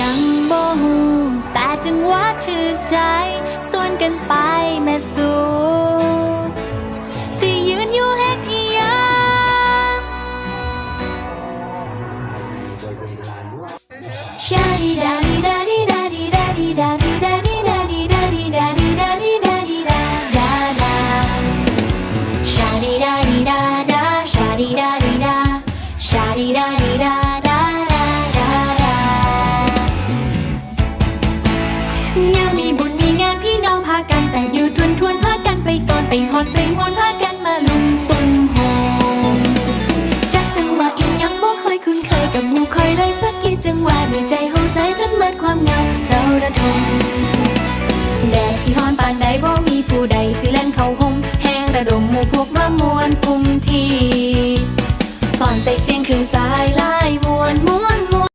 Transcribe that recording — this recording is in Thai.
ยังบ่หูแต่จังหวะถือใจส่วนกันไปแม่สูสิยืนอยู่เฮ็ดอีหยังชาดีดาดีดาดีดาดีดาดีดาดีดาดีดาดีดาดีดาดีดาดีดาดีดาดาดาชาดีดาดีดาดาชาดีดาดีดาชาดีดาดีดา ไปหอดไปหอนพากันมาลุ่มต้นโฮมจักจังหวะอีหยังบ่เคยคุ้นเคยกับหมู่คอยเลยสักกี่จังหวะในใจเฮสายจนเมิดความเหงาเศร้าระทมแดดสิฮอนปานใดบ่มีผู้ใดสิเล่นเข้าห่มแห้งระดมหมู่พวกมามวนกลุ่มทีก่อนใส่เสียงครื่งสาย